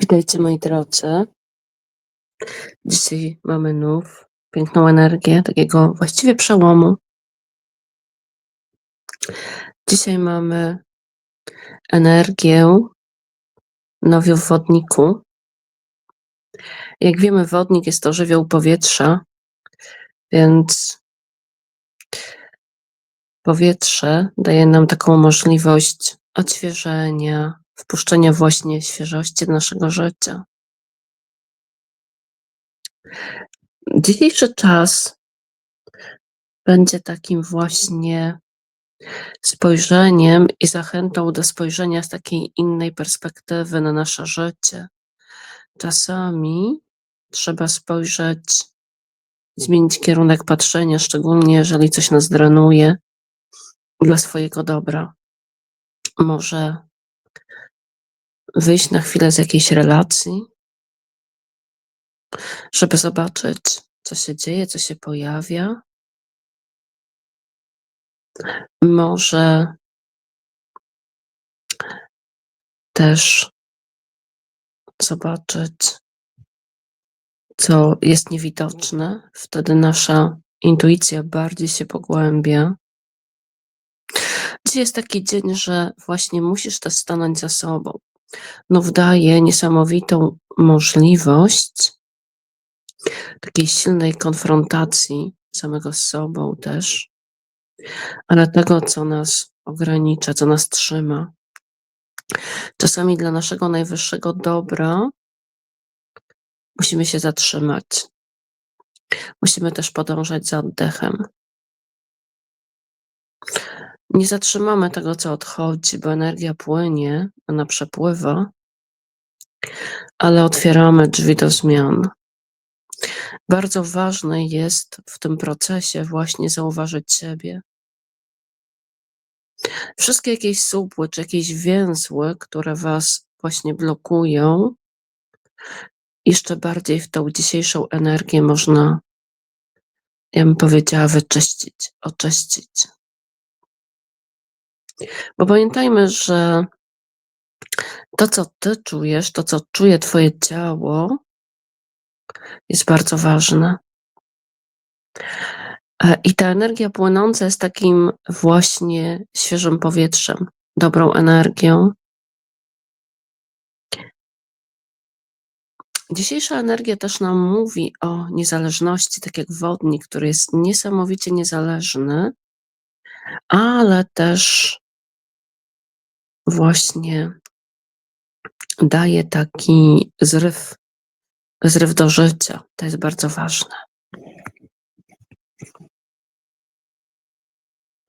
Witajcie moi drodzy. Dzisiaj mamy nów, piękną energię takiego właściwie przełomu. Dzisiaj mamy energię nowiu w wodniku. Jak wiemy, wodnik jest to żywioł powietrza, więc powietrze daje nam taką możliwość odświeżenia, wpuszczenia właśnie świeżości do naszego życia. Dzisiejszy czas będzie takim właśnie spojrzeniem i zachętą do spojrzenia z takiej innej perspektywy na nasze życie. Czasami trzeba spojrzeć, zmienić kierunek patrzenia, szczególnie jeżeli coś nas drenuje, dla swojego dobra. Może wyjść na chwilę z jakiejś relacji, żeby zobaczyć, co się dzieje, co się pojawia. Może też zobaczyć, co jest niewidoczne. Wtedy nasza intuicja bardziej się pogłębia. Dziś jest taki dzień, że właśnie musisz też stanąć za sobą. Nów daje niesamowitą możliwość takiej silnej konfrontacji samego z sobą też, ale tego, co nas ogranicza, co nas trzyma. Czasami dla naszego najwyższego dobra musimy się zatrzymać. Musimy też podążać za oddechem. Nie zatrzymamy tego, co odchodzi, bo energia płynie, ona przepływa, ale otwieramy drzwi do zmian. Bardzo ważne jest w tym procesie właśnie zauważyć siebie. Wszystkie jakieś słupły czy jakieś więzły, które was właśnie blokują, jeszcze bardziej w tą dzisiejszą energię można, ja bym powiedziała, wyczyścić, oczyścić. Bo pamiętajmy, że to, co ty czujesz, to, co czuje twoje ciało, jest bardzo ważne. E, I ta energia płynąca jest takim właśnie świeżym powietrzem, dobrą energią. Dzisiejsza energia też nam mówi o niezależności, tak jak wodnik, który jest niesamowicie niezależny, ale też właśnie daje taki zryw, zryw do życia. To jest bardzo ważne.